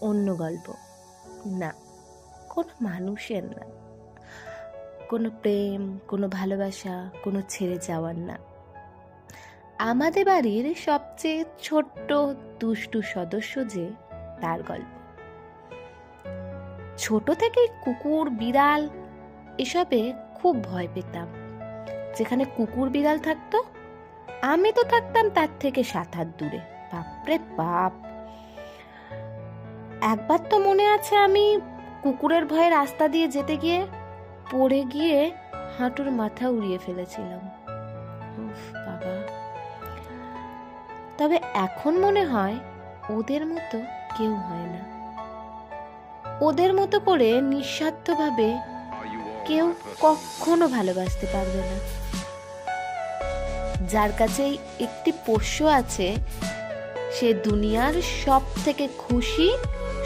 অন্য গল্প। না, কোনো মানুষের না। কোনো প্রেম, কোনো ভালোবাসা, কোনো ছেড়ে যাওয়ার না। আমাদের বাড়ির সবচেয়ে ছোট্ট, দুষ্টু সদস্য যে, তার গল্প। ছোট থেকে কুকুর, বিড়াল, এসবে খুব ভয় পেতাম। যেখানে কুকুর, বিড়াল থাকতো, আমি তো থাকতাম তার থেকে সাত হাত দূরে। বাপরে বাপ! একবার তো মনে আছে আমি কুকুরের ভয়ে রাস্তা দিয়ে যেতে গিয়ে পড়ে গিয়ে হাঁটুর মাথা উড়িয়ে ফেলেছিলাম। বাবা। তবে এখন মনে হয় ওদের মতো কেউ হয় না। ওদের মতো করে নিঃস্বার্থভাবে কেউ কখনো ভালোবাসতে পারবে না। যার কাছে একটি পোষ্য আছে, সে দুনিয়ার সব থেকে খুশি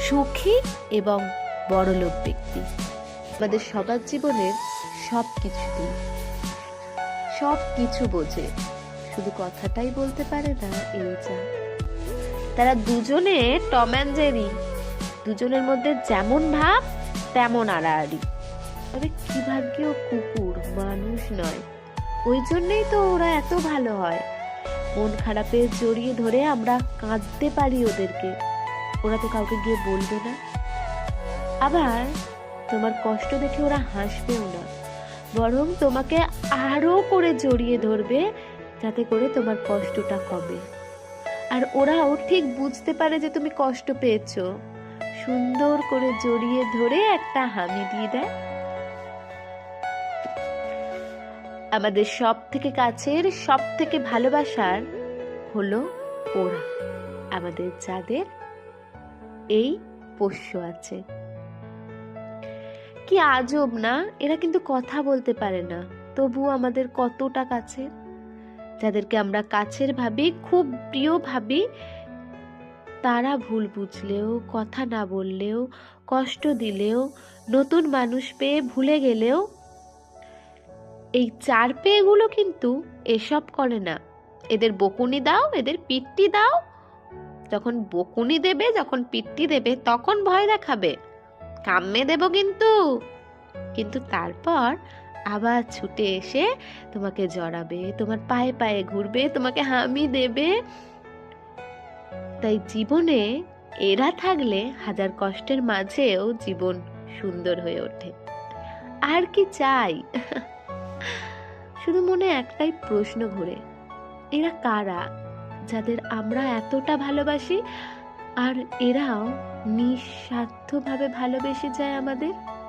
সুখী এবং বড়লোক ব্যক্তি। আমাদের সবার জীবনের সব কিছুতেই সব কিছু বোঝে। শুধু কথাটাই বলতে পারে না, এই যা। তারা দুজনে টম অ্যান্ড জেরি। দুজনের মধ্যে যেমন ভাব, তেমন আড়াআড়ি। তবে কি ভাগ্যেও কুকুর, মানুষ নয়। ওই জন্যই তো ওরা এত ভালো হয়। মন খারাপে জড়িয়ে ধরে আমরা কাঁদতে পারি ওদেরকে। ওরা তো কাউকে গিয়ে বলবে না? আবার তোমার কষ্ট দেখে ওরা হাসবেও না। বরং তোমাকে আরও করে জড়িয়ে ধরবে, যাতে করে তোমার কষ্টটা কমে। আর ওরাও ঠিক বুঝতে পারে যে তুমি কষ্ট পেয়েছ। সুন্দর করে জড়িয়ে ধরে একটা হামি দিয়ে দেয়। আমাদের সব থেকে কাছের সব থেকে ভালোবাসার হলো ওরা, আমাদের যাদের এই পোষ্য আছে। কি আজব না? এরা কিন্তু কথা বলতে পারে না। তবু আমাদের কতটা কাছে? যাদেরকে আমরা কাছের ভাবি, খুব প্রিয় ভাবি, তারা ভুল বুঝলেও, কথা না বললেও, কষ্ট দিলেও, নতুন মানুষ পেয়ে ভুলে গেলেও, এই চার পেয়েগুলো কিন্তু এসব করে না। এদের বকুনি দাও, এদের পিট্টি দাও যখন বকুনি দেবে, যখন পিট্টি দেবে, তখন ভয় দেখাবে। কাম্মে দেব কিন্তু। কিন্তু তারপর আবার ছুটে এসে তোমাকে জড়াবে, তোমার পায়ে পায়ে ঘুরবে, তোমাকে হামি দেবে। তাই জীবনে এরা থাকলে হাজার কষ্টের মাঝেও জীবন সুন্দর হয়ে ওঠে। আর কি চাই? শুধু মনে একটাই প্রশ্ন ঘুরে, এরা কারা? যাদের আমরা এতটা ভালোবাসি আর এরাও নিঃস্বার্থভাবে ভালোবেসে যায় আমাদের।